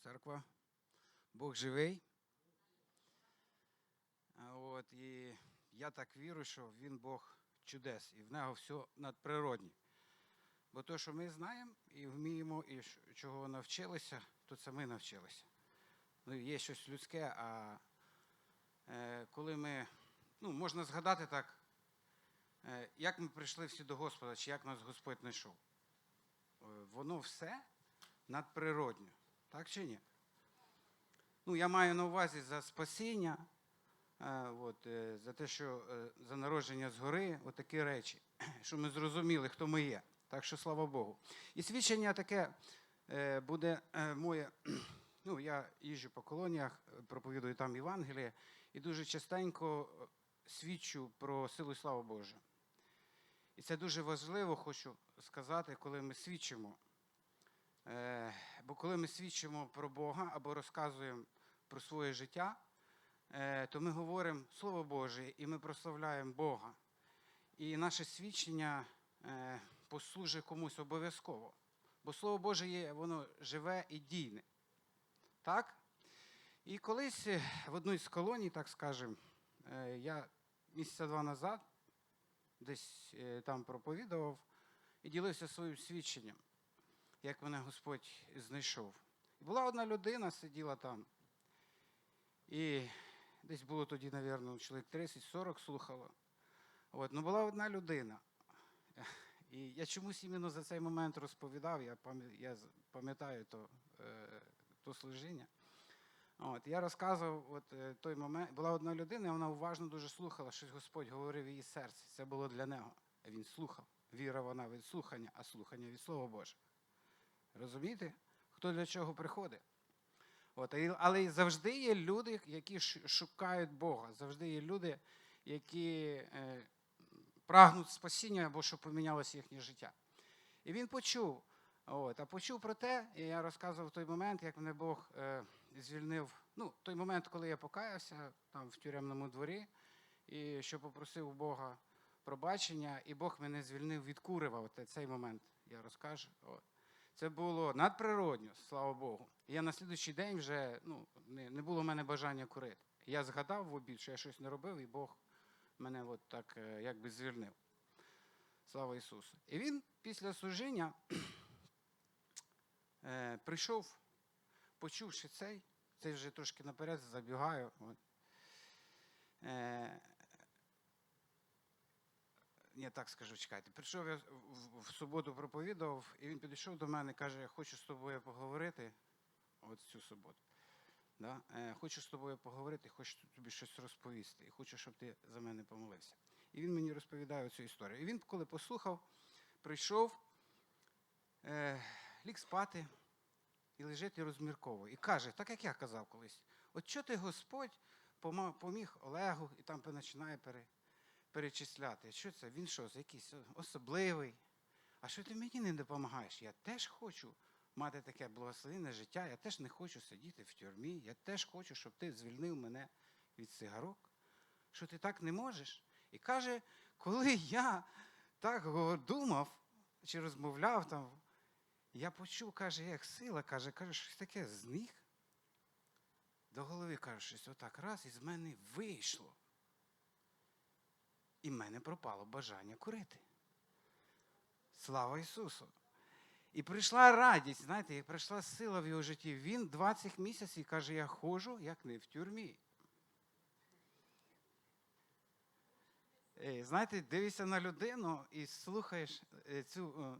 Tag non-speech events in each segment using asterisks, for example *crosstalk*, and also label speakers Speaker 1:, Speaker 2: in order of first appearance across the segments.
Speaker 1: церква, Бог живий. От, І я так вірю, що він Бог чудес, і в нього все надприродні. Бо те, що ми знаємо і вміємо, і чого навчилися, то це ми навчилися. Ну, Є щось людське, а е, коли ми, ну, можна згадати так, е, як ми прийшли всі до Господа, чи як нас Господь знайшов. Е, воно все надприродньо. Так чи ні? Ну, я маю на увазі за спасіння, е, от, е, за те, що е, за народження згори, от такі речі, *clears throat* що ми зрозуміли, хто ми є. Так що слава Богу. І свідчення таке буде моє. *clears throat* Ну, я їжджу по колоніях, проповідую там Євангеліє, і дуже частенько свідчу про силу і славу Божу. І це дуже важливо, хочу сказати, коли ми свідчимо. Е, бо коли ми свідчимо про Бога або розказуємо про своє життя, е, то ми говоримо Слово Боже і ми прославляємо Бога. І наше свідчення е, послужить комусь обов'язково. Бо Слово Боже є, воно живе і дійне. Так? І колись в одній з колоній, так скажемо, я місяця два назад десь там проповідував і ділився своїм свідченням, як мене Господь знайшов. І була одна людина, сиділа там, і десь було тоді, мабуть, чоловік 30-40 слухало. От, ну була одна людина. І я чомусь іменно за цей момент розповідав, я пам'ятаю то, е, то служіння. От, я розказував от, е, той момент. Була одна людина, і вона уважно дуже слухала, щось Господь говорив в її серці. Це було для нього. Він слухав. Віра вона від слухання, а слухання від Слова Боже. Розумієте? Хто для чого приходить? От, але завжди є люди, які шукають Бога. Завжди є люди, які е, прагнуть спасіння або щоб помінялося їхнє життя. І він почув. От, а почув про те, і я розказував той момент, як мене Бог е, звільнив. Ну, той момент, коли я покаявся там в тюремному дворі, і що попросив у Бога пробачення, і Бог мене звільнив від курива. От цей момент я розкажу. От. Це було надприродньо, слава Богу. Я на слідуючий день вже ну, не, не було в мене бажання курити. Я згадав в обід, що я щось не робив, і Бог мене от так е, якби звільнив. Слава Ісусу. І він після служіння *clears throat* е, прийшов, почувши цей, цей вже трошки наперед забігаю. От. Е, ні, так скажу, чекайте. Прийшов я в, суботу проповідував, і він підійшов до мене і каже, я хочу з тобою поговорити. От цю суботу. Да? Е, хочу з тобою поговорити, хочу тобі щось розповісти. І хочу, щоб ти за мене помолився. І він мені розповідає цю історію. І він, коли послухав, прийшов, е, ліг спати і лежить і розмірковує. І каже, так як я казав колись, от що ти Господь поміг Олегу і там починає пере, перечисляти. Що це? Він що, якийсь особливий? А що ти мені не допомагаєш? Я теж хочу мати таке благословенне життя, я теж не хочу сидіти в тюрмі, я теж хочу, щоб ти звільнив мене від цигарок. Що ти так не можеш? І каже, коли я так думав чи розмовляв там, я почув, каже, як сила, каже, каже, щось таке зник. До голови каже, щось отак раз і з мене вийшло. І в мене пропало бажання курити. Слава Ісусу! І прийшла радість, знаєте, і прийшла сила в його житті. Він 20 місяців каже, я ходжу, як не в тюрмі. Знаєте, дивишся на людину і слухаєш е, цю,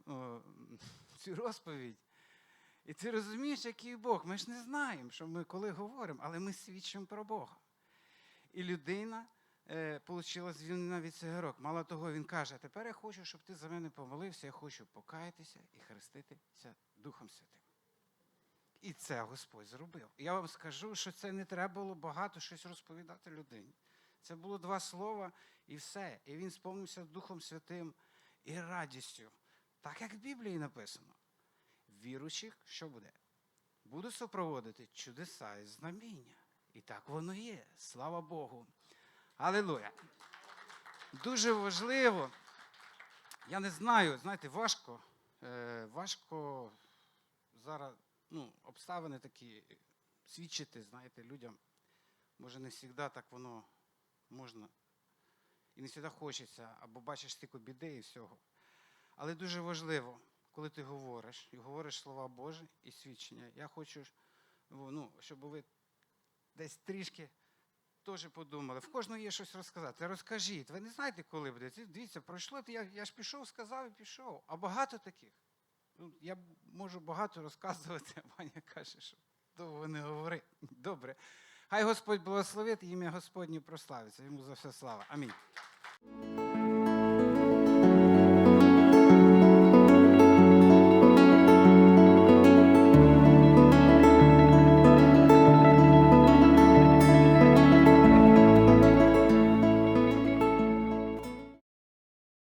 Speaker 1: цю розповідь. І ти розумієш, який Бог. Ми ж не знаємо, що ми коли говоримо, але ми свідчимо про Бога. І людина е, отримала звільнення від цигарок. Мало того, він каже, тепер я хочу, щоб ти за мене помолився, я хочу покаятися і хреститися Духом Святим. І це Господь зробив. Я вам скажу, що це не треба було багато щось розповідати людині. Це було два слова і все. І він сповнився Духом Святим і радістю. Так як в Біблії написано. Віруючих, що буде? Буду супроводити чудеса і знаміння. І так воно є. Слава Богу. Алілуя. Дуже важливо. Я не знаю, знаєте, важко. Е, важко зараз ну, обставини такі свідчити, знаєте, людям. Може, не завжди так воно можна і не завжди хочеться, або бачиш стільки біди і всього. Але дуже важливо, коли ти говориш, і говориш слова Божі і свідчення. Я хочу, ну, щоб ви десь трішки теж подумали. В кожного є щось розказати. Розкажіть. Ви не знаєте, коли буде. Дивіться, пройшло, я, я ж пішов, сказав і пішов. А багато таких. Ну, я можу багато розказувати, а Ваня каже, що довго не говори. Добре. Хай Господь благословить ім'я Господнє прославиться. Йому за все слава. Амінь.